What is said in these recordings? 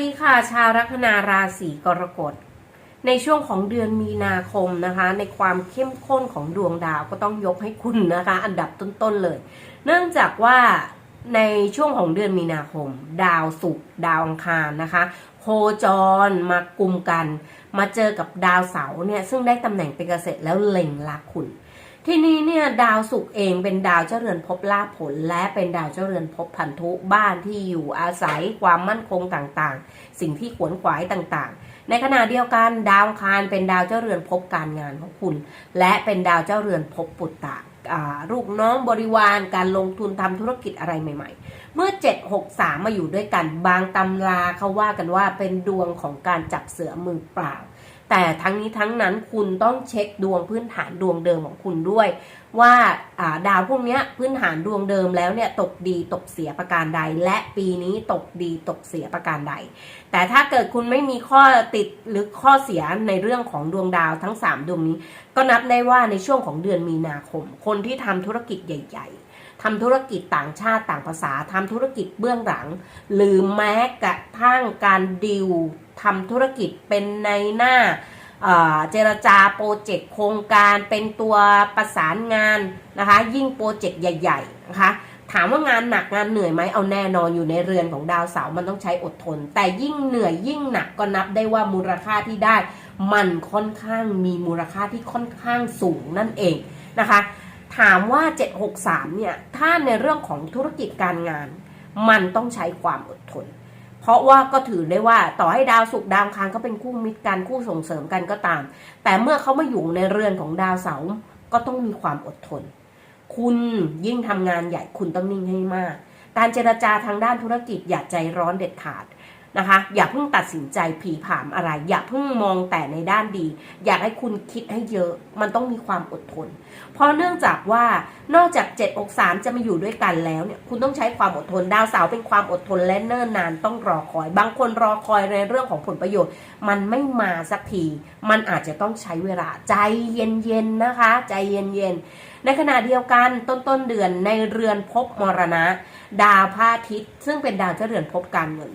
ดีค่ะ ชาวลัคนาราศีกรกฎ ในช่วงของเดือนมีนาคมนะคะ ในความเข้มข้นของดวงดาวก็ต้องยกให้คุณนะคะ อันดับต้นๆเลย เนื่องจากว่าในช่วงของเดือนมีนาคม ดาวศุกร์ดาวอังคารนะคะ โคจรมากลุ่มกัน มาเจอกับดาวเสาร์เนี่ยซึ่งได้ตำแหน่งเป็นเกษตรแล้วเล็งลักคุณ ที่นี้เนี่ยดาวศุกร์เองเป็นดาวเจ้าเรือนภพลาผล และเป็นดาวเจ้าเรือนภพพันธุบ้านที่อยู่อาศัยความมั่นคงต่างๆ สิ่งที่ขวนขวายต่างๆ ในขณะเดียวกันดาวคารเป็นดาวเจ้าเรือนภพการงานของคุณ และเป็นดาวเจ้าเรือนภพปุตตะลูกน้องบริวารการลงทุนทำธุรกิจอะไรใหม่ ๆ เมื่อ 763 มาอยู่ด้วยกัน บางตำราเขาว่ากันว่าเป็นดวงของการจับเสือมือเปล่า แต่ทั้งนี้ทั้งนั้นคุณต้องเช็คดวงพื้นฐานดวงเดิมของคุณด้วย ว่าดาวพวกนี้พื้นฐานดวงเดิมแล้วเนี่ยตกดีตกเสียประการใด และปีนี้ตกดีตกเสียประการใด แต่ถ้าเกิดคุณไม่มีข้อติดหรือข้อเสียในเรื่องของดวงดาวทั้ง 3 ดวงนี้ ก็นับได้ว่าในช่วงของเดือนมีนาคม คนที่ทำธุรกิจใหญ่ ๆ ทำธุรกิจต่างชาติต่างภาษาทำธุรกิจเบื้องหลัง หรือแม้กระทั่งการดิวทำธุรกิจเป็นในหน้าเอ่อเจรจาโปรเจกต์โครงการเป็นตัวประสานงานนะคะ ยิ่งโปรเจกต์ใหญ่ ๆ นะคะ ถามว่างานหนักงานเหนื่อยไหมเอาแน่นอนอยู่ในเรือนของดาวเสาร์มันต้องใช้อดทน แต่ยิ่งเหนื่อยยิ่งหนักก็นับได้ว่ามูลค่าที่ได้ มันค่อนข้างมีมูลค่าที่ค่อนข้างสูงนั่นเองนะคะ ถามว่า 763 เนี่ย ถ้าในเรื่องของธุรกิจการงาน มันต้องใช้ความอดทน เพราะว่าก็ถือได้ว่าต่อให้ดาวสุกดาวอังคารก็เป็นคู่มิตรกันคู่ส่งเสริมกันก็ตาม แต่เมื่อเขามาอยู่ในเรือนของดาวเสาร์ก็ต้องมีความอดทน คุณยิ่งทำงานใหญ่คุณต้องนิ่งให้มาก การเจรจาทางด้านธุรกิจอย่าใจร้อนเด็ดขาด นะคะ อย่าเพิ่งตัดสินใจผีผามอะไร อย่าเพิ่งมองแต่ในด้านดี อยากให้คุณคิดให้เยอะ มันต้องมีความอดทน เพราะเนื่องจากว่านอกจาก7อก3จะมาอยู่ด้วยกันแล้วเนี่ย คุณต้องใช้ความอดทน ดาวเสาร์เป็นความอดทนและเนิ่นนานต้องรอคอย บางคนรอคอยในเรื่องของผลประโยชน์ มันไม่มาสักที มันอาจจะต้องใช้เวลา ใจเย็นๆนะคะ ใจเย็นๆ ในขณะเดียวกันต้นต้นเดือนในเรือนภพมรณะ ดาวพระอาทิตย์ ซึ่งเป็นดาวเจ้าเรือนภพการเงิน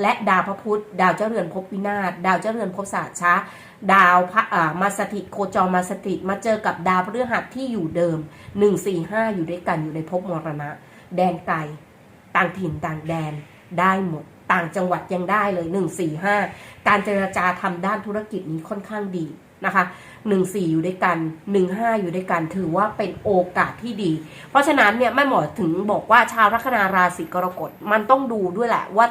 และดาวพระพุธดาวเจ้าเรือนภพวินาศดาวเจ้าเรือนภพศาสตร์ช้า ดาวพระมาสถิตโคจรมาสถิตมาเจอกับดาวพฤหัสที่อยู่เดิม 1 4 5 อยู่ด้วยกันอยู่ในภพมรณะ แดนไกล ต่างถิ่นต่างแดนได้หมดต่างจังหวัดยังได้เลย 1 4 5 การเจรจาทำด้านธุรกิจนี้ค่อนข้างดีนะคะ 1 4 อยู่ด้วยกัน 1 5 อยู่ด้วยกัน ถือว่าเป็นโอกาสที่ดี เพราะฉะนั้นเนี่ยแม่หมอถึงบอกว่าชาวลัคนาราศีกรกฎมันต้องดูด้วยแหละว่า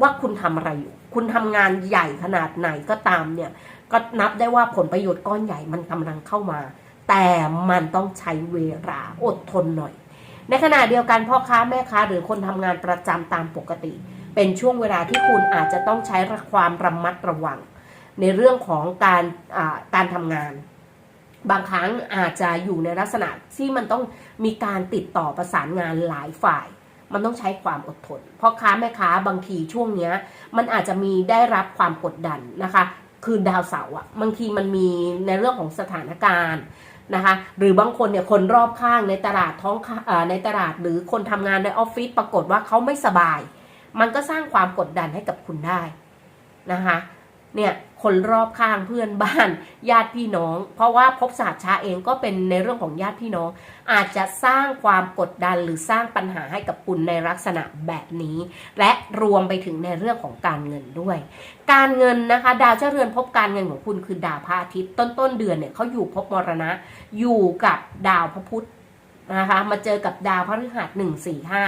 ว่าคุณทำอะไรอยู่ คุณทำงานใหญ่ขนาดไหนก็ตามเนี่ย ก็นับได้ว่าผลประโยชน์ก้อนใหญ่มันกำลังเข้ามา แต่มันต้องใช้เวลาอดทนหน่อย ในขณะเดียวกันพ่อค้าแม่ค้า หรือคนทำงานประจำตามปกติ เป็นช่วงเวลาที่คุณอาจจะต้องใช้ความระมัดระวัง ในเรื่องของการการทำงาน บางครั้งอาจจะอยู่ในลักษณะที่มันต้องมีการติดต่อประสานงานหลายฝ่าย มันต้องใช้ความอดทนเพราะค้าแม่ค้าบางทีช่วงเนี้ย มันอาจจะมีได้รับความกดดันนะคะ คือดาวเสาร์อะบางทีมันมีในเรื่องของสถานการณ์นะคะหรือบางคนเนี่ยคนรอบข้างในตลาดท้องค้าเอ่อในตลาดหรือคนทำงานในออฟฟิศปรากฏว่าเขาไม่สบาย มันก็สร้างความกดดันให้กับคุณได้นะคะเนี่ย คนรอบข้างเพื่อนบ้านญาติพี่น้อง เพราะว่าภพศาสตร์ชาเองก็เป็นในเรื่องของญาติพี่น้อง อาจจะสร้างความกดดันหรือสร้างปัญหาให้กับคุณในลักษณะแบบนี้ และรวมไปถึงในเรื่องของการเงินด้วย การเงินนะคะ ดาวเจ้าเรือนภพการเงินของคุณคือดาวพระอาทิตย์ต้นต้นเดือนเนี่ยเขาอยู่ภพมรณะอยู่กับดาวพระพุธ นะคะมาเจอกับดาวพฤหัสหนึ่งสี่ห้า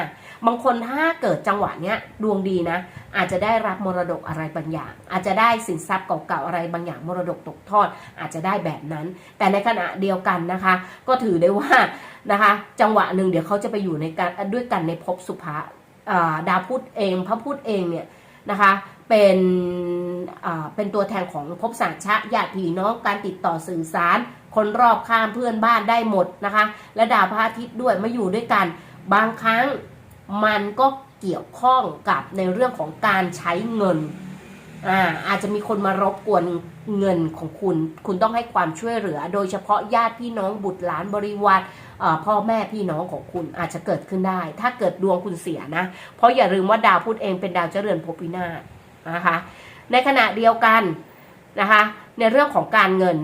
บางคนถ้าเกิดจังหวะเนี้ยดวงดีนะ อาจจะได้รับมรดกอะไรบางอย่าง อาจจะได้สินทรัพย์เก่าๆอะไรบางอย่างมรดกตกทอด อาจจะได้แบบนั้น แต่ในขณะเดียวกันนะคะ ก็ถือได้ว่านะคะ จังหวะหนึ่งเดี๋ยวเขาจะไปอยู่ในการด้วยกันในภพสุภาดาวพุธเองพระพุธเองเนี่ยนะคะเป็นเป็นตัวแทนของภพสังชะญาติพี่น้องการติดต่อสื่อสาร คนรอบข้างเพื่อนบ้านได้หมดนะคะ และดาวพระอาทิตย์ด้วยมาอยู่ด้วยกัน บางครั้งมันก็เกี่ยวข้องกับในเรื่องของการใช้เงินอ่าอาจจะมีคนมารบกวนเงินของคุณ คุณต้องให้ความช่วยเหลือ โดยเฉพาะญาติพี่น้องบุตรหลานบริวารพ่อแม่พี่น้องของคุณอาจจะเกิดขึ้นได้ ถ้าเกิดดวงคุณเสียนะ เพราะอย่าลืมว่าดาวพุธเองเป็นดาวเจริญภพวินาศนะคะ ในขณะเดียวกันนะคะ ในเรื่องของการเงิน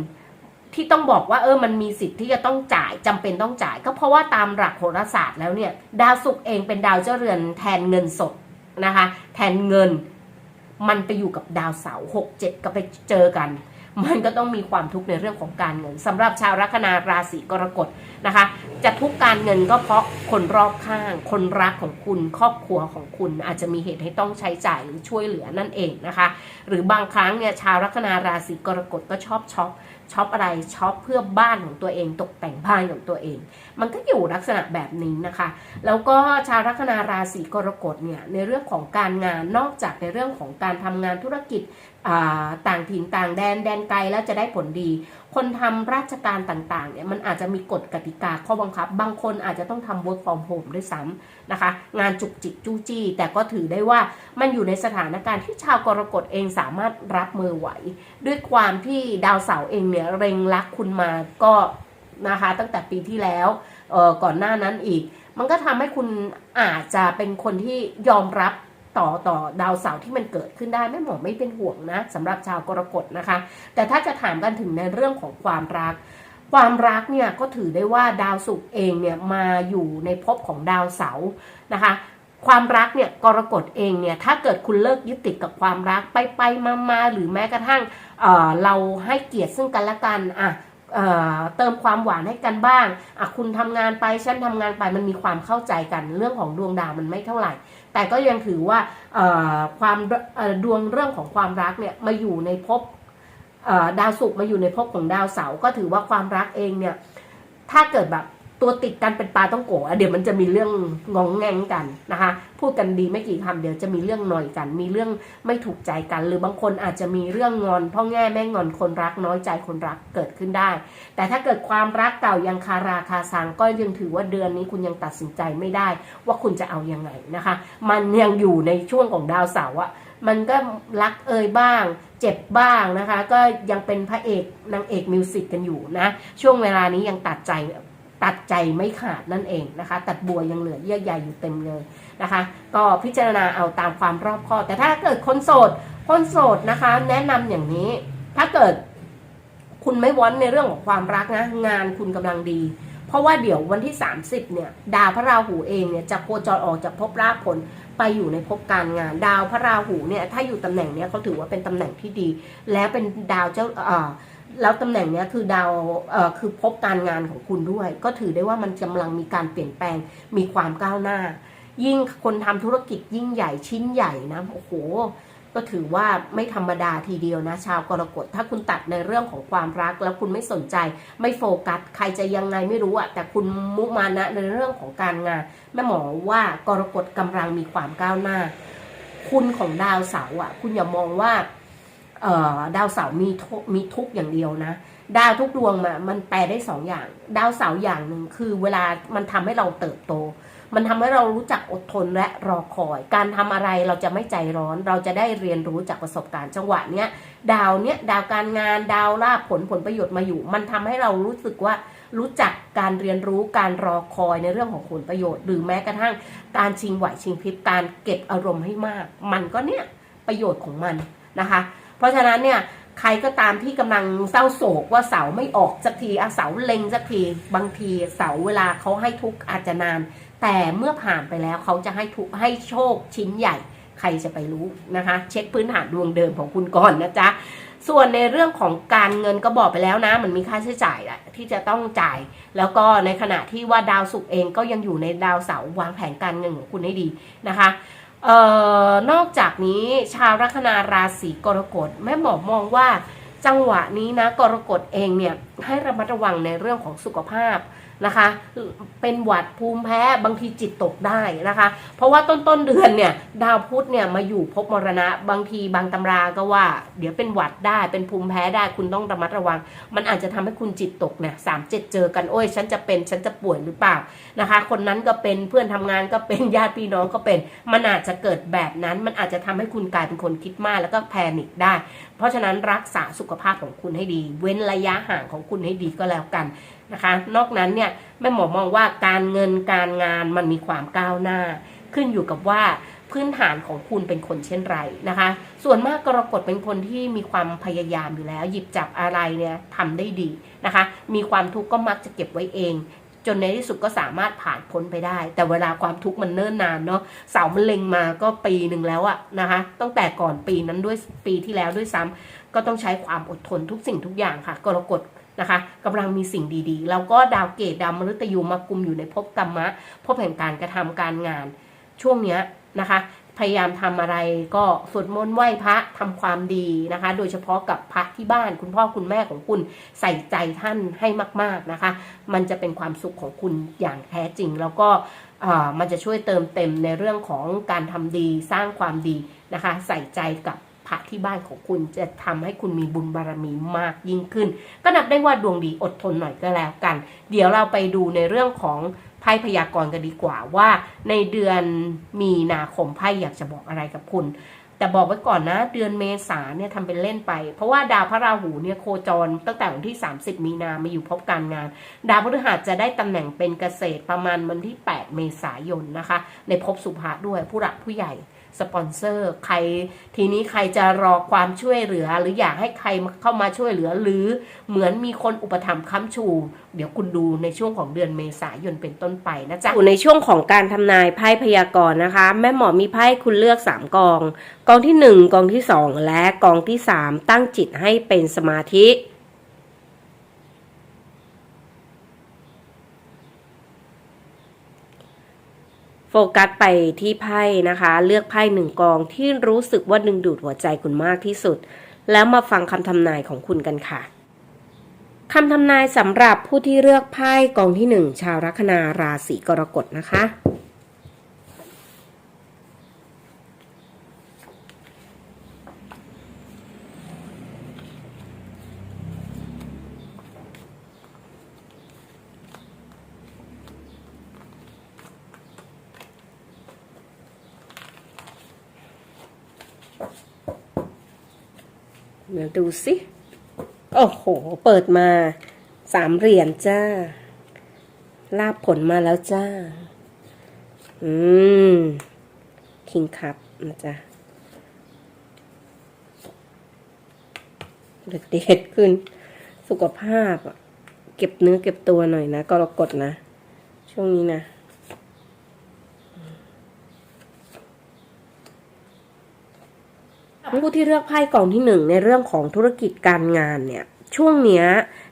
ที่ต้องบอกว่าเออมันมีสิทธิ์ที่จะต้องจ่ายจำเป็นต้องจ่าย ก็เพราะว่าตามหลักโหราศาสตร์แล้วเนี่ยดาวศุกร์เองเป็นดาวเจ้าเรือนแทนเงินสดนะคะ แทนเงินมันไปอยู่กับดาวเสาร์หกเจ็ดก็ไปเจอกัน มันก็ต้องมีความทุกข์ในเรื่องของการเงินสำหรับชาวลัคนาราศีกรกฎนะคะ จะทุกการเงินก็เพราะคนรอบข้าง คนรักของคุณครอบครัวของคุณ อาจจะมีเหตุให้ต้องใช้จ่ายหรือช่วยเหลือนั่นเองนะคะ หรือบางครั้งเนี่ยชาวลัคนาราศีกรกฎก็ชอบช็อป ช็อปอะไรช็อปเพื่อบ้านของตัวเอง ตกแต่งบ้านของตัวเอง มันก็อยู่ลักษณะแบบนี้นะคะ แล้วก็ชาวลัคนาราศีกรกฎเนี่ยในเรื่องของการงานนอกจากในเรื่องของการทำงานธุรกิจต่างถิ่นต่างแดนแดนไกลแล้วจะได้ผลดี คนทำราชการต่างๆเนี่ยมันอาจจะมีกฎกติกาข้อบังคับ บางคนอาจจะต้องทำ work from home ด้วยซ้ำนะคะ งานจุกจิกจู้จี้ แต่ก็ถือได้ว่ามันอยู่ในสถานการณ์ที่ชาวกรกฎเองสามารถรับมือไหว ด้วยความที่ดาวเสาร์เองเนี่ยเร็งรักคุณมาก็นะคะตั้งแต่ปีที่แล้วก่อนหน้านั้นอีก มันก็ทำให้คุณอาจจะเป็นคนที่ยอมรับ ต่อต่อดาวเสาร์ที่มันเกิดขึ้นได้แม่หมอไม่เป็นห่วงนะสำหรับชาวกรกฎนะคะ แต่ถ้าจะถามกันถึงในเรื่องของความรัก ความรักเนี่ยก็ถือได้ว่าดาวศุกร์เองเนี่ยมาอยู่ในภพของดาวเสาร์นะคะความรักเนี่ยกรกฎเองเนี่ยถ้าเกิดคุณเลิกยึดติดกับความรักไปไปมามาหรือแม้กระทั่งเเราให้เกียรติซึ่งกันและกันอะเเติมความหวานให้กันบ้างอะคุณทำงานไปฉันทำงานไปมันมีความเข้าใจกันเรื่องของดวงดาวมันไม่เท่าไหร่ แต่ก็ยังถือว่าความดวงเรื่องของความรักเนี่ยมาอยู่ในภพดาวศุกร์มาอยู่ในภพของดาวเสาร์ก็ถือว่าความรักเองเนี่ยถ้าเกิดแบบ ตัวติดกันเป็นปลาต้องโกะอะเดี๋ยวมันจะมีเรื่องงองแงงกันนะคะ พูดกันดีไม่กี่คำเดี๋ยวจะมีเรื่องหน่อยกัน มีเรื่องไม่ถูกใจกัน หรือบางคนอาจจะมีเรื่องงอนพ่อแง่แม่งอนคนรักน้อยใจคนรักเกิดขึ้นได้ แต่ถ้าเกิดความรักเก่ายังคาราคาซังก็ยังถือว่าเดือนนี้คุณยังตัดสินใจไม่ได้ ว่าคุณจะเอายังไงนะคะ มันยังอยู่ในช่วงของดาวเสาร์อะมันก็รักเอ่ยบ้าง เจ็บบ้างนะคะ ก็ยังเป็นพระเอกนางเอกมิวสิกกันอยู่นะ ช่วงเวลานี้ยังตัดใจ ตัดใจไม่ขาดนั่นเองนะคะ ตัดบัวยังเหลือเยื่อใยอยู่เต็มเลยนะคะ ก็พิจารณาเอาตามความรอบคอบแต่ถ้าเกิดคนโสด คนโสดนะคะ แนะนำอย่างนี้ ถ้าเกิดคุณไม่วอนในเรื่องของความรักนะงานคุณกำลังดี เพราะว่าเดี๋ยววันที่ 30เนี่ยดาวพระราหูเองเนี่ยจะโคจรออกจากภพราผลไปอยู่ในภพการงาน ดาวพระราหูเนี่ยถ้าอยู่ตำแหน่งเนี้ยเขาถือว่าเป็นตำแหน่งที่ดี และเป็นดาวเจ้าเอ่อ แล้วตำแหน่งเนี้ยคือดาวเอ่อคือภพการงานของคุณด้วย ก็ถือได้ว่ามันกำลังมีการเปลี่ยนแปลงมีความก้าวหน้า ยิ่งคนทำธุรกิจยิ่งใหญ่ชิ้นใหญ่นะโอ้โห ก็ถือว่าไม่ธรรมดาทีเดียวนะ ชาวกรกฎถ้าคุณตัดในเรื่องของความรัก แล้วคุณไม่สนใจ ไม่โฟกัส ใครจะยังไงไม่รู้อะแต่คุณมุมานะในเรื่องของการงานแม่หมอว่ากรกฎกำลังมีความก้าวหน้า คุณของดาวเสาร์อะคุณอย่ามองว่า ดาวเสาร์มีทุกมีทุกอย่างเดียวนะ ดาวทุกดวงมามันแปลได้สองอย่าง ดาวเสาร์อย่างหนึ่งคือเวลามันทำให้เราเติบโต มันทำให้เรารู้จักอดทนและรอคอย การทำอะไรเราจะไม่ใจร้อน เราจะได้เรียนรู้จากประสบการณ์จังหวะเนี้ยดาวเนี้ยดาวการงานดาวลาภผลผลประโยชน์มาอยู่ มันทำให้เรารู้สึกว่ารู้จักการเรียนรู้การรอคอยในเรื่องของผลประโยชน์ หรือแม้กระทั่งการชิงไหวชิงพริบการเก็บอารมณ์ให้มาก มันก็เนี่ยประโยชน์ของมันนะคะ เพราะฉะนั้นเนี่ยใครก็ตามที่กำลังเศร้าโศกว่าเสาไม่ออกสักทีอะเสาเล็งสักทีบางทีเสาเวลาเขาให้ทุกข์อาจจะนาน แต่เมื่อผ่านไปแล้วเขาจะให้ทุกให้โชคชิ้นใหญ่ ใครจะไปรู้นะคะ เช็คพื้นฐานดวงเดิมของคุณก่อนนะจ๊ะส่วนในเรื่องของการเงินก็บอกไปแล้วนะ มันมีค่าใช้จ่ายแหละที่จะต้องจ่าย แล้วก็ในขณะที่ว่าดาวศุกร์เองก็ยังอยู่ในดาวเสาร์วางแผนการเงินของคุณให้ดีนะคะ เอ่อนอกจากนี้ชาวลัคนาราศีกรกฎแม่หมอมองว่าจังหวะนี้นะกรกฎเองเนี่ยให้ระมัดระวังในเรื่องของสุขภาพ นะคะ เป็นหวัดภูมิแพ้บางทีจิตตกได้นะคะ เพราะว่าต้นต้นเดือนเนี่ยดาวพุธเนี่ยมาอยู่ภพมรณะ บางทีบางตำราก็ว่า เดี๋ยวเป็นหวัดได้เป็นภูมิแพ้ได้คุณต้องระมัดระวัง มันอาจจะทำให้คุณจิตตกเนี่ยสามเจ็ดเจอกันโอ้ยฉันจะเป็นฉันจะป่วยหรือเปล่านะคะ คนนั้นก็เป็นเพื่อนทำงานก็เป็นญาติพี่น้องก็เป็น มันอาจจะเกิดแบบนั้นมันอาจจะทำให้คุณกลายเป็นคนคิดมากแล้วก็แพนิคได้ เพราะฉะนั้นรักษาสุขภาพของคุณให้ดี เว้นระยะห่างของคุณให้ดีก็แล้วกัน นะคะ นอกนั้นเนี่ยแม่หมอมองว่าการเงินการงานมันมีความก้าวหน้า ขึ้นอยู่กับว่าพื้นฐานของคุณเป็นคนเช่นไรนะคะ ส่วนมากกรกฎเป็นคนที่มีความพยายามอยู่แล้ว หยิบจับอะไรเนี่ยทำได้ดีนะคะ มีความทุกข์ก็มักจะเก็บไว้เอง จนในที่สุดก็สามารถผ่านพ้นไปได้ แต่เวลาความทุกข์มันเนิ่นนานเนาะเสามันเล็งมาก็ปีหนึ่งแล้วอะนะคะ ตั้งแต่ก่อนปีนั้นด้วยปีที่แล้วด้วยซ้ำก็ต้องใช้ความอดทนทุกสิ่งทุกอย่างค่ะ กรกฎ นะคะกำลังมีสิ่งดีๆ แล้วก็ดาวเกตดาวมฤตยูมากุมอยู่ในภพกรรมะภพแห่งการกระทำการงาน ช่วงเนี้ยนะคะ พยายามทำอะไรก็สวดมนต์ไหว้พระทำความดีนะคะ โดยเฉพาะกับพระที่บ้านคุณพ่อคุณแม่ของคุณใส่ใจท่านให้มาก ๆนะคะ มันจะเป็นความสุขของคุณอย่างแท้จริง แล้วก็เอ่อมันจะช่วยเติมเต็มในเรื่องของการทำดีสร้างความดีนะคะ ใส่ใจกับ ระที่บ้านของคุณจะทำให้คุณมีบุญบารมีมากยิ่งขึ้น ก็นับได้ว่าดวงดีอดทนหน่อยก็แล้วกัน เดี๋ยวเราไปดูในเรื่องของไพ่พยากรณ์กันดีกว่าว่า ในเดือนมีนาคมไพ่อยากจะบอกอะไรกับคุณ แต่บอกไว้ก่อนนะ เดือนเมษาเนี่ยทำเป็นเล่นไป เพราะว่าดาวพระราหูเนี่ยโคจรตั้งแต่วันที่ 30 มีนามาอยู่พบการงาน ดาวพฤหัสจะได้ตำแหน่งเป็นเกษตรประมาณวันที่ 8 เมษายนนะคะ ในภพสุภะด้วยผู้หลักผู้ใหญ่ สปอนเซอร์ใครทีนี้ใครจะรอความช่วยเหลือ หรืออยากให้ใครเข้ามาช่วยเหลือ หรือเหมือนมีคนอุปถัมภ์ค้ำชู เดี๋ยวคุณดูในช่วงของเดือนเมษายนเป็นต้นไปนะจ๊ะในช่วงของการทำนายไพ่พยากรณ์นะคะ แม่หมอมีไพ่คุณเลือก 3 กอง กองที่ 1 กองที่ 2 และกองที่ 3 ตั้งจิตให้เป็นสมาธิ โฟกัสไปที่ไพ่นะคะ เลือกไพ่หนึ่งกองที่รู้สึกว่าดึงดูดหัวใจคุณมากที่สุด แล้วมาฟังคำทำนายของคุณกันค่ะคำทำนายสำหรับผู้ที่เลือกไพ่กองที่หนึ่งชาวลัคนาราศีกรกฎนะคะ ดี๋ยวดูสิโอ้โห เปิดมาสามเหรียญจ้า ลาบผลมาแล้วจ้า อืม คิงคับนะจ๊ะเด็ดเด็ดขึ้น สุขภาพอะเก็บเนื้อเก็บตัวหน่อยนะ ก็รกฎนะ ช่วงนี้นะ ผู้ที่เลือกไพ่กล่องที่หนึ่งในเรื่องของธุรกิจการงานเนี่ยช่วงเนี้ย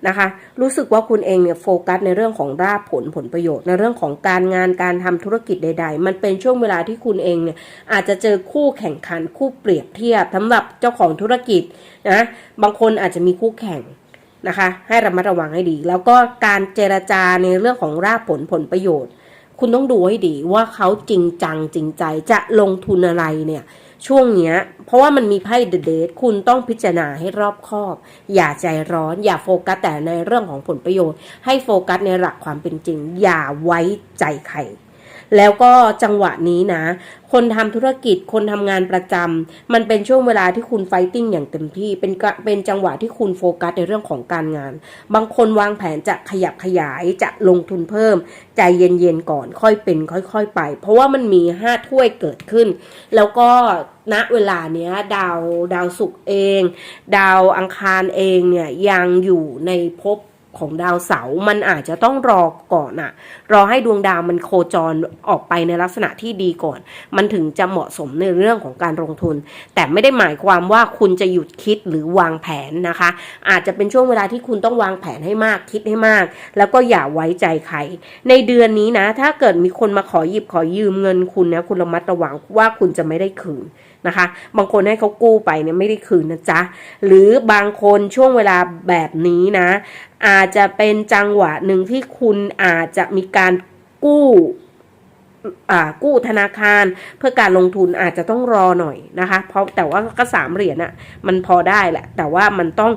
นะคะ รู้สึกว่าคุณเองเนี่ยโฟกัสในเรื่องของราบผลผลประโยชน์ ในเรื่องของการงานการทำธุรกิจใด ๆ มันเป็นช่วงเวลาที่คุณเองเนี่ยอาจจะเจอคู่แข่งขันคู่เปรียบเทียบสำหรับเจ้าของธุรกิจนะบางคนอาจจะมีคู่แข่งนะคะ ให้ระมัดระวังให้ดี แล้วก็การเจรจาในเรื่องของราบผลผลประโยชน์ คุณต้องดูให้ดีว่าเขาจริงจังจริงใจจะลงทุนอะไรเนี่ย ช่วงเนี้ย เพราะว่ามันมีไพ่เดอะเดทคุณต้องพิจารณาให้รอบคอบ อย่าใจร้อน อย่าโฟกัสแต่ในเรื่องของผลประโยชน์ ให้โฟกัสในหลักความเป็นจริง อย่าไว้ใจใคร แล้วก็จังหวะนี้นะ คนทำธุรกิจคนทำงานประจำมันเป็นช่วงเวลาที่คุณไฟติ้งอย่างเต็มที่เป็นเป็นจังหวะที่คุณโฟกัสในเรื่องของการงาน บางคนวางแผนจะขยับขยายจะลงทุนเพิ่ม ใจเย็นๆก่อนค่อยเป็นค่อย ๆ ไป เพราะว่ามันมีห้าถ้วยเกิดขึ้น แล้วก็ณเวลาเนี้ยดาวดาวศุกร์เอง ดาวอังคารเองเนี่ยยังอยู่ในภพ ของดาวเสาร์มันอาจจะต้องรอก่อนอะรอให้ดวงดาวมันโคจรออกไปในลักษณะที่ดีก่อน มันถึงจะเหมาะสมในเรื่องของการลงทุน แต่ไม่ได้หมายความว่าคุณจะหยุดคิดหรือวางแผนนะคะ อาจจะเป็นช่วงเวลาที่คุณต้องวางแผนให้มากคิดให้มาก แล้วก็อย่าไว้ใจใคร ในเดือนนี้นะ ถ้าเกิดมีคนมาขอหยิบขอยืมเงินคุณนะคุณระมัดระวังว่าคุณจะไม่ได้คืนนะคะ บางคนให้เขากู้ไปเนี่ยไม่ได้คืนนะจ๊ะ หรือบางคนช่วงเวลาแบบนี้นะ อาจจะเป็นจังหวะหนึ่งที่คุณอาจจะมีการกู้ กู้ธนาคารเพื่อการลงทุนอาจจะต้องรอหน่อยนะคะ เพราะแต่ว่าก็สามเหรียญอะมันพอได้แหละ แต่ว่ามันต้อง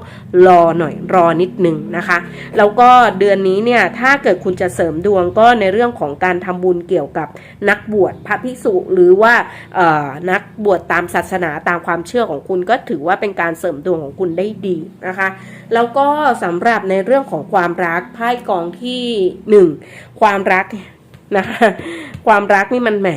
รอหน่อยรอนิดนึงนะคะ แล้วก็เดือนนี้เนี่ยถ้าเกิดคุณจะเสริมดวงก็ในเรื่องของการทำบุญเกี่ยวกับนักบวชพระภิกษุหรือว่านักบวชตามศาสนาตามความเชื่อของคุณก็ถือว่าเป็นการเสริมดวงของคุณได้ดีนะคะ แล้วก็สำหรับในเรื่องของความรักไพ่กองที่หนึ่งความรัก นะคะความรักนี่มันแหม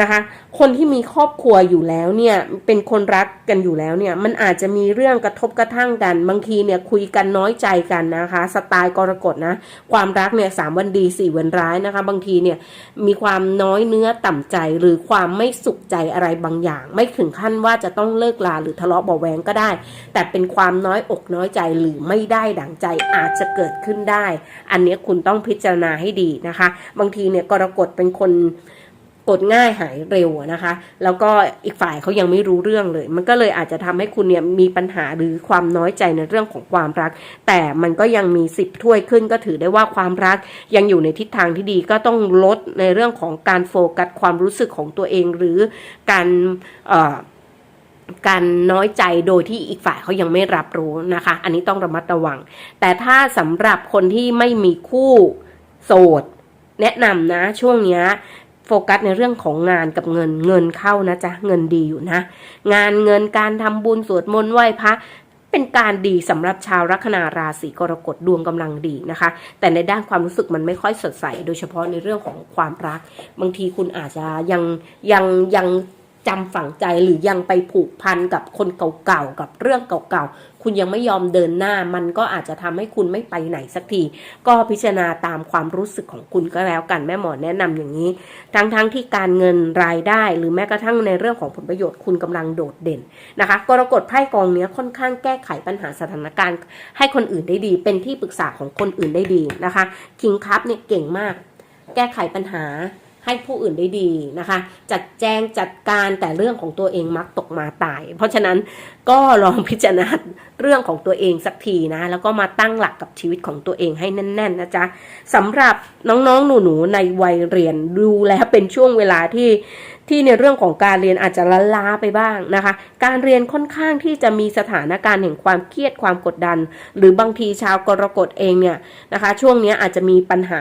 นะคะ คนที่มีครอบครัวอยู่แล้วเนี่ยเป็นคนรักกันอยู่แล้วเนี่ยมันอาจจะมีเรื่องกระทบกระทั่งกัน บางทีเนี่ยคุยกันน้อยใจกันนะคะ สไตล์กรกฎนะ ความรักเนี่ยสามวันดีสี่วันร้ายนะคะ บางทีเนี่ยมีความน้อยเนื้อต่ำใจหรือความไม่สุขใจอะไรบางอย่าง ไม่ถึงขั้นว่าจะต้องเลิกลาหรือทะเลาะเบาแวงก็ได้ แต่เป็นความน้อยอกน้อยใจหรือไม่ได้ดั่งใจอาจจะเกิดขึ้นได้ อันนี้คุณต้องพิจารณาให้ดีนะคะ บางทีเนี่ยกรกฎเป็นคน กดง่ายหายเร็วนะคะ แล้วก็อีกฝ่ายเขายังไม่รู้เรื่องเลย มันก็เลยอาจจะทำให้คุณเนี่ยมีปัญหาหรือความน้อยใจในเรื่องของความรัก แต่มันก็ยังมีสิบถ้วยขึ้นก็ถือได้ว่าความรักยังอยู่ในทิศทางที่ดีก็ต้องลดในเรื่องของการโฟกัสความรู้สึกของตัวเองหรือการเอ่อการน้อยใจโดยที่อีกฝ่ายเขายังไม่รับรู้นะคะ อันนี้ต้องระมัดระวัง แต่ถ้าสำหรับคนที่ไม่มีคู่โสดแนะนำนะช่วงนี้ โฟกัสในเรื่องของงานกับเงินเงินเข้านะจ๊ะเงินดีอยู่นะ งานเงินการทำบุญสวดมนต์ไหว้พระเป็นการดีสำหรับชาวลัคนาราศีกรกฎดวงกำลังดีนะคะ แต่ในด้านความรู้สึกมันไม่ค่อยสดใส โดยเฉพาะในเรื่องของความรัก บางทีคุณอาจจะยังยังยัง จำฝังใจหรือยังไปผูกพันกับคนเก่าๆกับเรื่องเก่าๆ คุณยังไม่ยอมเดินหน้า มันก็อาจจะทำให้คุณไม่ไปไหนสักที ก็พิจารณาตามความรู้สึกของคุณก็แล้วกันแม่หมอแนะนำอย่างนี้ ทั้งๆทที่การเงินรายได้ หรือแม้กระทั่งในเรื่องของผลประโยชน์คุณกำลังโดดเด่นนะคะกรกฎไพ่กองเนี้ยค่อนข้างแก้ไขปัญหาสถานการณ์ ให้คนอื่นได้ดี เป็นที่ปรึกษาของคนอื่นได้ดีนะคะคิงคัพเนี่ยเก่งมาก แก้ไขปัญหา ให้ผู้อื่นได้ดีนะคะ จัดแจงจัดการแต่เรื่องของตัวเองมักตกมาตาย เพราะฉะนั้นก็ลองพิจารณาเรื่องของตัวเองสักทีนะ แล้วก็มาตั้งหลักกับชีวิตของตัวเองให้แน่น ๆ นะจ๊ะสำหรับน้องๆหนูๆในวัยเรียนดูแล้วเป็นช่วงเวลาที่ ที่ในเรื่องของการเรียนอาจจะล้าล้าไปบ้างนะคะ การเรียนค่อนข้างที่จะมีสถานการณ์แห่งความเครียดความกดดัน หรือบางทีชาวกรกฎเองเนี่ยนะคะ ช่วงนี้อาจจะมีปัญหา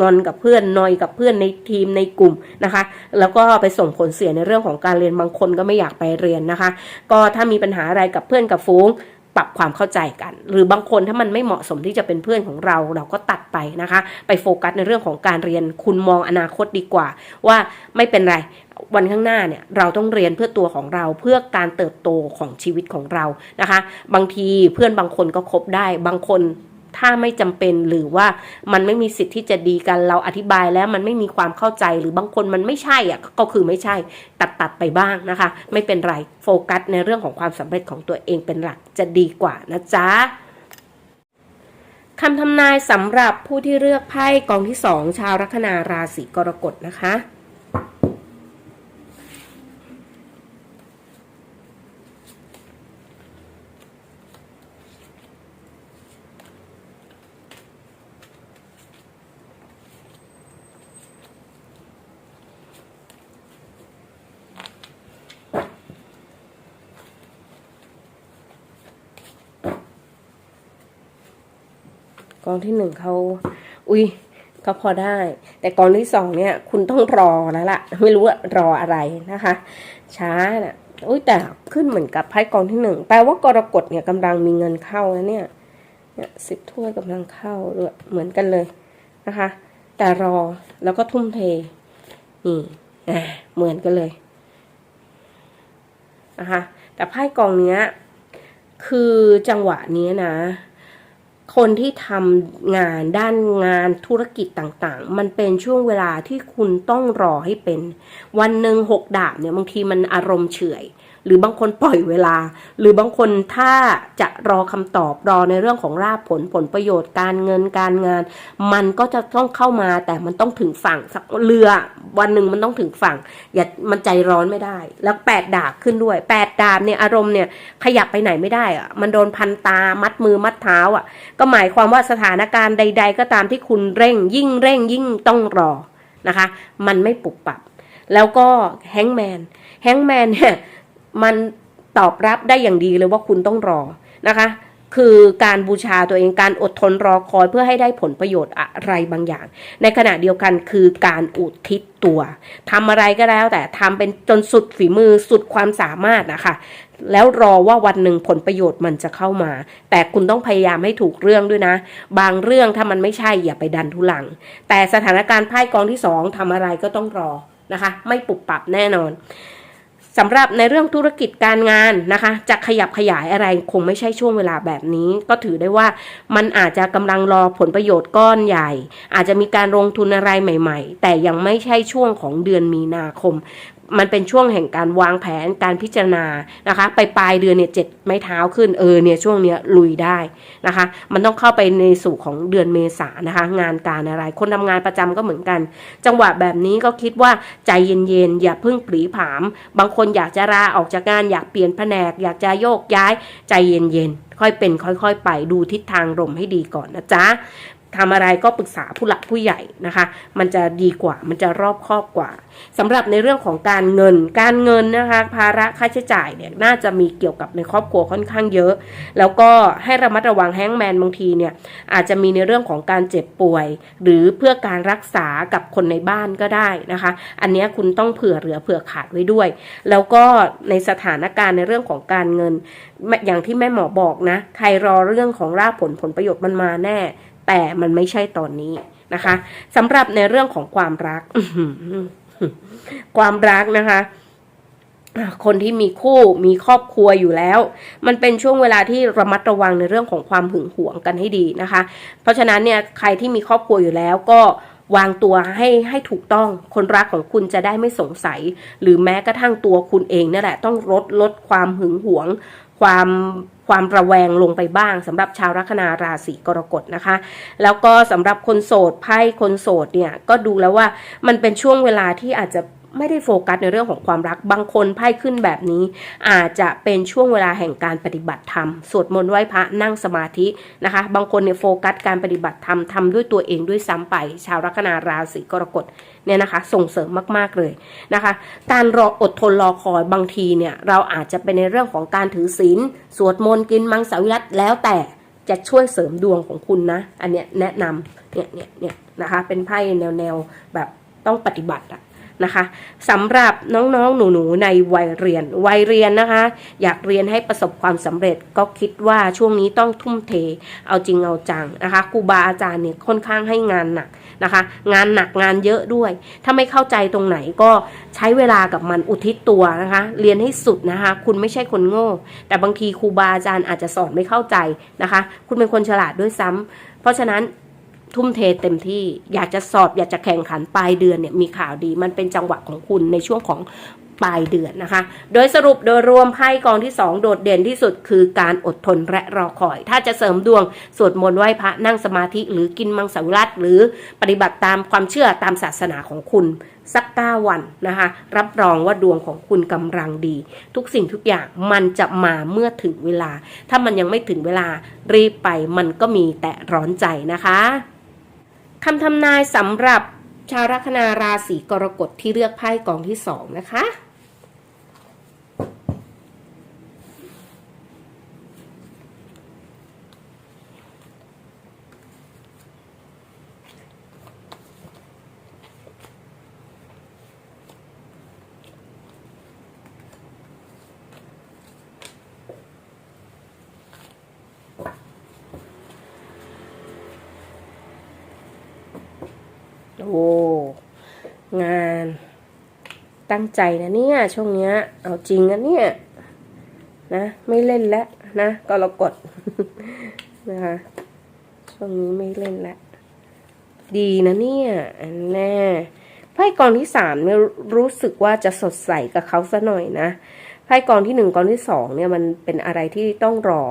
งอนกับเพื่อนนอยกับเพื่อนในทีมในกลุ่มนะคะ แล้วก็ไปส่งผลเสียในเรื่องของการเรียนบางคนก็ไม่อยากไปเรียนนะคะ ก็ถ้ามีปัญหาอะไรกับเพื่อนกับฟูงปรับความเข้าใจกัน หรือบางคนถ้ามันไม่เหมาะสมที่จะเป็นเพื่อนของเรา เราก็ตัด ไปนะคะ ไปโฟกัสในเรื่องของการเรียนคุณมองอนาคตดีกว่า ว่าไม่เป็นไรวันข้างหน้าเนี่ยเราต้องเรียนเพื่อตัวของเราเพื่อการเติบโตของชีวิตของเรานะคะ บางทีเพื่อนบางคนก็คบได้ บางคนถ้าไม่จำเป็นหรือว่ามันไม่มีสิทธิ์ที่จะดีกันเราอธิบายแล้วมันไม่มีความเข้าใจหรือบางคนมันไม่ใช่อะก็คือไม่ใช่ตัดตัดไปบ้างนะคะ ไม่เป็นไรโฟกัสในเรื่องของความสำเร็จของตัวเองเป็นหลักจะดีกว่านะจ๊ะ คำทำนายสำหรับผู้ที่เลือกไพ่กองที่สองชาวลัคนาราศีกรกฎนะคะ องที่หนึ่งเขาอุ้ยเขาพอได้ แต่กองที่สองเนี่ย คุณต้องรอแล้วล่ะ ไม่รู้ว่ารออะไรนะคะ ช้าน่ะอุ้ยแต่ขึ้นเหมือนกับไพ่กองที่หนึ่งแปลว่ากรกฎเนี่ยกำลังมีเงินเข้าแล้วเนี่ยเนี่ยสิบถ้วยกำลังเข้าด้วยเหมือนกันเลยนะคะ แต่รอแล้วก็ทุ่มเทนี่อ่าเหมือนกันเลยนะคะแต่ไพ่กองเนี้ยคือจังหวะนี้นะ คนที่ทำงานด้านงานธุรกิจต่างๆ มันเป็นช่วงเวลาที่คุณต้องรอให้เป็น วันหนึ่งหกดาบเนี่ยบางทีมันอารมณ์เฉื่อย หรือบางคนปล่อยเวลา หรือบางคนถ้าจะรอคำตอบรอในเรื่องของราบผลผลประโยชน์การเงินการงาน มันก็จะต้องเข้ามาแต่มันต้องถึงฝั่งสักเรือวันหนึ่งมันต้องถึงฝั่ง อย่ามันใจร้อนไม่ได้ แล้วแปดดาบขึ้นด้วยแปดดาบเนี่ยอารมณ์เนี่ยขยับไปไหนไม่ได้อะมันโดนพันตามัดมือมัดเท้าอะ ก็หมายความว่าสถานการณ์ใด ๆ ก็ตามที่คุณเร่ง ยิ่งเร่งยิ่งต้องรอนะคะ มันไม่ปุบปับ แล้วก็แฮงแมนแฮงแมนเนี่ย มันตอบรับได้อย่างดีเลยว่าคุณต้องรอนะคะ คือการบูชาตัวเองการอดทนรอคอยเพื่อให้ได้ผลประโยชน์อะไรบางอย่าง ในขณะเดียวกันคือการอุทิศตัวทำอะไรก็แล้ว แต่ทำเป็นจนสุดฝีมือสุดความสามารถนะคะ แล้วรอว่าวันหนึ่งผลประโยชน์มันจะเข้ามา แต่คุณต้องพยายามให้ถูกเรื่องด้วยนะ บางเรื่องถ้ามันไม่ใช่อย่าไปดันทุลัง แต่สถานการณ์ไพ่กองที่สองทำอะไรก็ต้องรอนะคะ ไม่ปรับปรับแน่นอน สำหรับในเรื่องธุรกิจการงานนะคะ จะขยับขยายอะไรคงไม่ใช่ช่วงเวลาแบบนี้ ก็ถือได้ว่ามันอาจจะกำลังรอผลประโยชน์ก้อนใหญ่ อาจจะมีการลงทุนอะไรใหม่ ๆ แต่ยังไม่ใช่ช่วงของเดือนมีนาคม มันเป็นช่วงแห่งการวางแผนการพิจารณานะคะ ไปปลายเดือนเนี่ยเจ็ดไม้เท้าขึ้นเออเนี่ยช่วงเนี้ยลุยได้นะคะ มันต้องเข้าไปในสู่ของเดือนเมษานะคะ งานการอะไร คนทำงานประจำก็เหมือนกัน จังหวะแบบนี้ก็คิดว่าใจเย็นๆอย่าเพิ่งปรีผาม บางคนอยากจะลาออกจากงานอยากเปลี่ยนแผนก อยากจะโยกย้ายใจเย็นๆค่อยเป็นค่อย ๆ ไปดูทิศทางลมให้ดีก่อนนะจ๊ะ ทำอะไรก็ปรึกษาผู้หลักผู้ใหญ่นะคะ มันจะดีกว่า มันจะรอบคอบกว่าสำหรับในเรื่องของการเงิน การเงินนะคะ ภาระค่าใช้จ่ายเนี่ยน่าจะมีเกี่ยวกับในครอบครัวค่อนข้างเยอะ แล้วก็ให้ระมัดระวังแฮงแมนบางทีเนี่ยอาจจะมีในเรื่องของการเจ็บป่วย หรือเพื่อการรักษากับคนในบ้านก็ได้นะคะ อันนี้คุณต้องเผื่อเหลือเผื่อขาดไว้ด้วย แล้วก็ในสถานการณ์ในเรื่องของการเงิน อย่างที่แม่หมอบอกนะ ใครรอเรื่องของรากผลผลประโยชน์มันมาแน่ แต่มันไม่ใช่ตอนนี้นะคะสำหรับในเรื่องของความรักความรักนะคะคนที่มีคู่มีครอบครัวอยู่แล้ว มันเป็นช่วงเวลาที่ระมัดระวังในเรื่องของความหึงหวงกันให้ดีนะคะ เพราะฉะนั้นเนี่ยใครที่มีครอบครัวอยู่แล้วก็วางตัวให้ให้ถูกต้องคนรักของคุณจะได้ไม่สงสัย หรือแม้กระทั่งตัวคุณเองนั่นแหละต้องลดลดความหึงหวง ความ ความระแวงลงไปบ้างสำหรับชาวลัคนาราศีกรกฎนะคะ แล้วก็สำหรับคนโสดไพ่คนโสดเนี่ยก็ดูแล้วว่ามันเป็นช่วงเวลาที่อาจจะ ไม่ได้โฟกัสในเรื่องของความรัก บางคนไพ่ขึ้นแบบนี้ อาจจะเป็นช่วงเวลาแห่งการปฏิบัติธรรม สวดมนต์ไหว้พระนั่งสมาธินะคะ บางคนเนี่ยโฟกัสการปฏิบัติธรรมทำด้วยตัวเองด้วยซ้ำไป ชาวลัคนาราศีกรกฎเนี่ยนะคะ ส่งเสริมมากๆเลยนะคะ การรออดทนรอคอยบางทีเนี่ยเราอาจจะเป็นในเรื่องของการถือศีลสวดมนต์กินมังสวิรัตแล้วแต่จะช่วยเสริมดวงของคุณนะ อันเนี้ยแนะนำเนี่ยเนี่ยเนี่ยนะคะ เป็นไพ่แนวแนวแบบต้องปฏิบัติอะ นะคะสำหรับน้องๆหนูๆในวัยเรียน วัยเรียนนะคะ อยากเรียนให้ประสบความสำเร็จก็คิดว่าช่วงนี้ต้องทุ่มเท เอาจริงเอาจังนะคะครูบาอาจารย์เนี่ยค่อนข้างให้งานหนักนะคะ งานหนักงานเยอะด้วย ถ้าไม่เข้าใจตรงไหนก็ใช้เวลากับมันอุทิศตัวนะคะ เรียนให้สุดนะคะ คุณไม่ใช่คนโง่ แต่บางทีครูบาอาจารย์อาจจะสอนไม่เข้าใจนะคะ คุณเป็นคนฉลาดด้วยซ้ำเพราะฉะนั้น ทุ่มเทเต็มที่อยากจะสอบอยากจะแข่งขันปลายเดือนเนี่ยมีข่าวดีมันเป็นจังหวะของคุณในช่วงของปลายเดือนนะคะ โดยสรุปโดยรวมไพ่กองที่ 2 โดดเด่นที่สุดคือการอดทนและรอคอย ถ้าจะเสริมดวง สวดมนต์ไหว้พระนั่งสมาธิ หรือกินมังสวิรัตหรือปฏิบัติตามความเชื่อตามศาสนาของคุณ สักเก้าวันนะคะ รับรองว่าดวงของคุณกำลังดี ทุกสิ่งทุกอย่างมันจะมาเมื่อถึงเวลา ถ้ามันยังไม่ถึงเวลารีบไปมันก็มีแต่ร้อนใจนะคะ คำทำนายสำหรับชาวลัคนาราศีกรกฎที่เลือกไพ่กองที่สองนะคะ โอ้งานตั้งใจนะเนี่ย ช่วงเนี้ย เอาจริงนะเนี่ย นะ ไม่เล่นแล้วนะก็รากฎนะคะช่วงนี้ไม่เล่นแล้วดีนะเนี่ย อันแน่ไพ่กองที่สามเนี่ยรู้สึกว่าจะสดใสกับเขาซะหน่อยนะ ไพ่กองที่หนึ่งกองที่สองเนี่ยมันเป็นอะไรที่ต้องรอ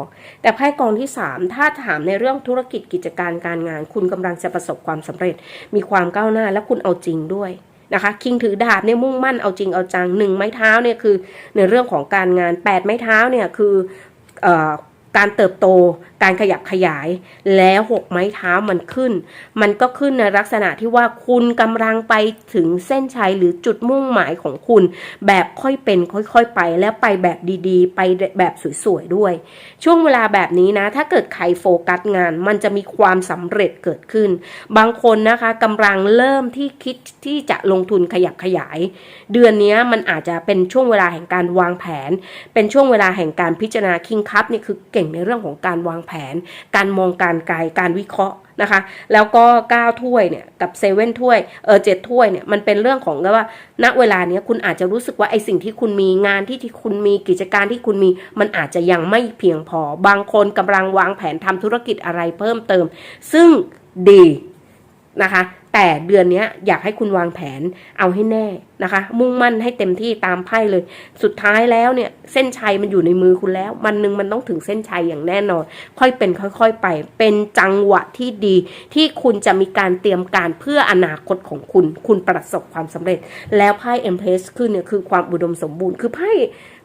แต่ไพ่กองที่สามถ้าถามในเรื่องธุรกิจกิจการการงาน คุณกำลังจะประสบความสำเร็จ มีความก้าวหน้าและคุณเอาจริงด้วยนะคะคิงถือดาบเนี่ยมุ่งมั่นเอาจริงเอาจังหนึ่งไม้เท้าเนี่ยคือในเรื่องของการงานแปดไม้เท้าเนี่ยคืออ การเติบโต การขยับขยาย แล้วหกไม้เท้ามันขึ้น มันก็ขึ้นในลักษณะที่ว่าคุณกำลังไปถึงเส้นชัยหรือจุดมุ่งหมายของคุณ แบบค่อยเป็นค่อยๆไป แล้วไปแบบดีๆ ไปแบบสวยๆด้วย ช่วงเวลาแบบนี้นะ ถ้าเกิดใครโฟกัสงาน มันจะมีความสำเร็จเกิดขึ้น บางคนนะคะกำลังเริ่มที่คิดที่จะลงทุนขยับขยาย เดือนนี้มันอาจจะเป็นช่วงเวลาแห่งการวางแผน เป็นช่วงเวลาแห่งการพิจารณาคิงคัพนี่คือเก่งงในเรื่องของการวางแผน การมองการไกลการวิเคราะห์นะคะ แล้วก็ 9 ถ้วยเนี่ยกับเซเว่นถ้วยเออเจ็ดถ้วยเนี่ยมันเป็นเรื่องของว่าณเวลาเนี้ยคุณอาจจะรู้สึกว่าไอสิ่งที่คุณมีงานที่ที่คุณมีกิจการที่คุณมี มันอาจจะยังไม่เพียงพอ บางคนกำลังวางแผนทำธุรกิจอะไรเพิ่มเติม ซึ่งดีนะคะ แต่เดือนนี้อยากให้คุณวางแผนเอาให้แน่นะคะ มุ่งมั่นให้เต็มที่ตามไพ่เลย สุดท้ายแล้วเนี่ยเส้นชัยมันอยู่ในมือคุณแล้วมันหนึงมันต้องถึงเส้นชัยอย่างแน่นอน ค่อยเป็นค่อย ๆ ไป เป็นจังหวะที่ดี ที่คุณจะมีการเตรียมการเพื่ออนาคตของคุณ คุณประสบความสำเร็จ แล้วไพ่เอ็มเพสขึ้นเนี่ยคือความอุดมสมบูรณ์คือไพ่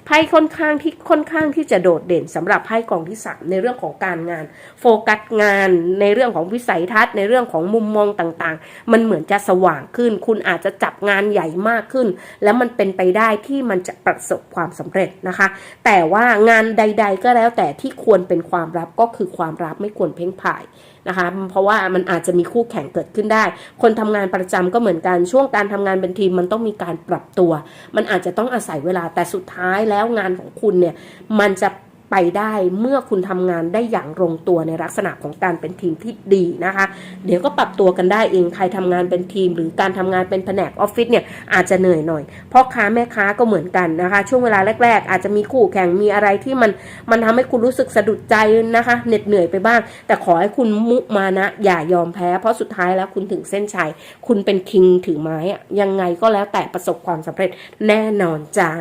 ไพ่ค่อนข้างที่ค่อนข้างที่จะโดดเด่นสำหรับไพ่กองที่สามในเรื่องของการงาน โฟกัสงานในเรื่องของวิสัยทัศน์ ในเรื่องของมุมมองต่างๆ มันเหมือนจะสว่างขึ้น คุณอาจจะจับงานใหญ่มากขึ้น แล้วมันเป็นไปได้ที่มันจะประสบความสำเร็จนะคะ แต่ว่างานใด ๆ ก็แล้วแต่ที่ควรเป็นความลับก็คือความลับไม่ควรเพ่งพ่ายนะคะเพราะว่ามันอาจจะมีคู่แข่งเกิดขึ้นได้ คนทำงานประจำก็เหมือนกันช่วงการทำงานเป็นทีมมันต้องมีการปรับตัว มันอาจจะต้องอาศัยเวลาแต่สุดท้ายแล้วงานของคุณเนี่ยมันจะ ไปได้เมื่อคุณทำงานได้อย่างลงตัวในลักษณะของการเป็นทีมที่ดีนะคะ เดี๋ยวก็ปรับตัวกันได้เองใครทำงานเป็นทีม หรือการทำงานเป็นแผนกออฟฟิศเนี่ยอาจจะเหนื่อยหน่อยพ่อค้าแม่ค้าก็เหมือนกันนะคะ ช่วงเวลาแรก ๆ อาจจะมีคู่แข่งมีอะไรที่มันมันทำให้คุณรู้สึกสะดุดใจนะคะเหน็ดเหนื่อยไปบ้าง แต่ขอให้คุณมุมานะอย่ายอมแพ้ เพราะสุดท้ายแล้วคุณถึงเส้นชัยคุณเป็นคิงถือไม้อะยังไงก็แล้วแต่ประสบความสำเร็จแน่นอนจ้า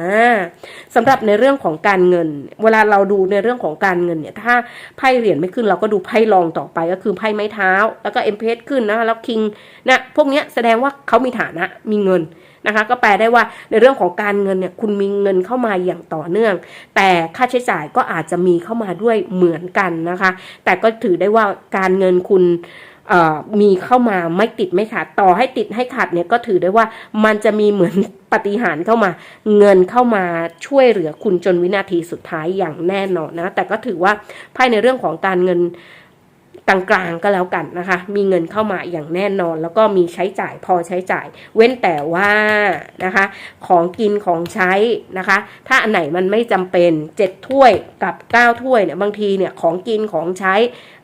สำหรับในเรื่องของการเงิน เวลาเราดูในเรื่องของการเงินเนี่ยถ้าไพ่เหรียญไม่ขึ้นเราก็ดูไพ่รองต่อไปก็คือไพ่ไม้เท้า แล้วก็เอ็มเพสขึ้นนะแล้วคิงนะพวกเนี้ยแสดงว่าเขามีฐานะมีเงินนะคะก็แปลได้ว่าในเรื่องของการเงินเนี่ยคุณมีเงินเข้ามาอย่างต่อเนื่อง แต่ค่าใช้จ่ายก็อาจจะมีเข้ามาด้วยเหมือนกันนะคะ แต่ก็ถือได้ว่าการเงินคุณ มีเข้ามาไม่ติดไม่ขาดต่อให้ติดให้ขาดเนี่ยก็ถือได้ว่ามันจะมีเหมือนปฏิหารเข้ามา เงินเข้ามาช่วยเหลือคุณจนวินาทีสุดท้ายอย่างแน่นอนนะ แต่ก็ถือว่าภายในเรื่องของการเงิน ลางๆก็แล้วกันนะคะ มีเงินเข้ามาอย่างแน่นอน แล้วก็มีใช้จ่ายพอใช้จ่าย เว้นแต่ว่านะคะ ของกินของใช้นะคะ ถ้าอันไหนมันไม่จำเป็นเจ็ดถ้วยกับเก้าถ้วยเนี่ยบางทีเนี่ยของกินของใช้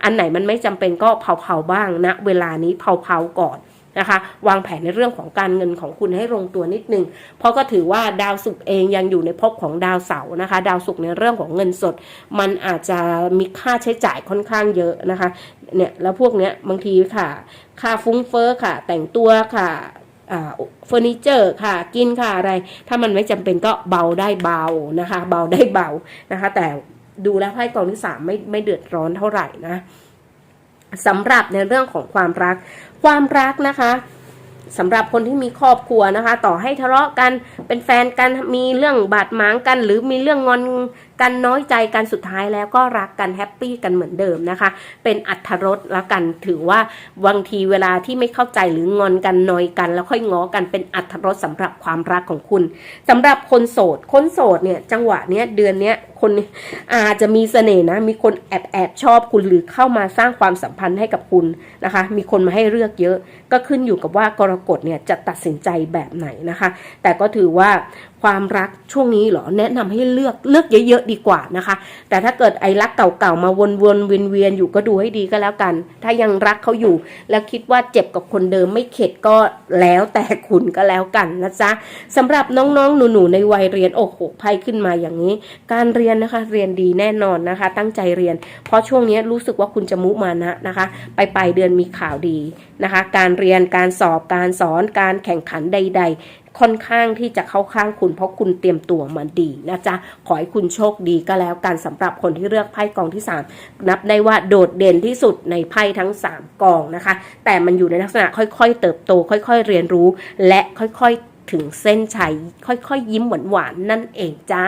อันไหนมันไม่จำเป็นก็เผาๆบ้างนะเวลานี้เผาๆก่อน นะคะ วางแผนในเรื่องของการเงินของคุณให้ลงตัวนิดนึง เพราะก็ถือว่าดาวศุกร์เองยังอยู่ในภพของดาวเสาร์นะคะ ดาวศุกร์ในเรื่องของเงินสด มันอาจจะมีค่าใช้จ่ายค่อนข้างเยอะนะคะเนี่ยแล้วพวกเนี้ยบางทีค่ะ ค่าฟุ้งเฟ้อค่ะ แต่งตัวค่ะเฟอร์นิเจอร์ค่ะกินค่ะอะไร ถ้ามันไม่จำเป็นก็เบาได้เบานะคะ เบาได้เบานะคะ แต่ดูแล้วไพ่กองที่สามไม่ไม่เดือดร้อนเท่าไหร่นะสำหรับในเรื่องของความรัก ความรักนะคะสำหรับคนที่มีครอบครัวนะคะ ต่อให้ทะเลาะกันเป็นแฟนกันมีเรื่องบาดหมางกัน หรือมีเรื่องงอน กันน้อยใจกันสุดท้ายแล้วก็รักกันแฮปปี้กันเหมือนเดิมนะคะ เป็นอัธรสแล้วกันถือว่าบางทีเวลาที่ไม่เข้าใจหรืองอนกันนอยกัน แล้วค่อยง้อกันเป็นอัธรสสำหรับความรักของคุณสำหรับคนโสด คนโสดเนี่ยจังหวะเนี้ยเดือนเนี้ยคนอาจจะมีเสน่ห์นะ มีคนแอบแอบชอบคุณหรือเข้ามาสร้างความสัมพันธ์ให้กับคุณนะคะ มีคนมาให้เลือกเยอะ ก็ขึ้นอยู่กับว่ากรกฎเนี่ยจะตัดสินใจแบบไหนนะคะ แต่ก็ถือว่าความรักช่วงนี้เหรอแนะนำให้เลือกเลือกเยอะๆดีกว่านะคะ แต่ถ้าเกิดไอ้รักเก่าๆมาวนๆเวียนๆอยู่ก็ดูให้ดีก็แล้วกัน ถ้ายังรักเขาอยู่ แล้วคิดว่าเจ็บกับคนเดิมไม่เข็ดก็แล้วแต่คุณก็แล้วกันนะจ๊ะสำหรับน้องๆหนูๆในวัยเรียนโอ้โหไพ่ขึ้นมาอย่างนี้ การเรียนนะคะเรียนดีแน่นอนนะคะ ตั้งใจเรียน เพราะช่วงนี้รู้สึกว่าคุณจะมุมานะนะคะ ไปปลายเดือนมีข่าวดีนะคะ การเรียนการสอบการสอนการแข่งขันใด ๆ ค่อนข้างที่จะเข้าข้างคุณเพราะคุณเตรียมตัวมาดีนะจ๊ะขอให้คุณโชคดีก็แล้วกันสำหรับคนที่เลือกไพ่กองที่ 3 นับได้ว่าโดดเด่นที่สุดในไพ่ทั้ง 3 กองนะคะ แต่มันอยู่ในลักษณะค่อยๆ เติบโต ค่อย ๆ เรียนรู้ และค่อยๆถึงเส้นชัยค่อยๆยิ้มหวานๆนั่นเองจ้า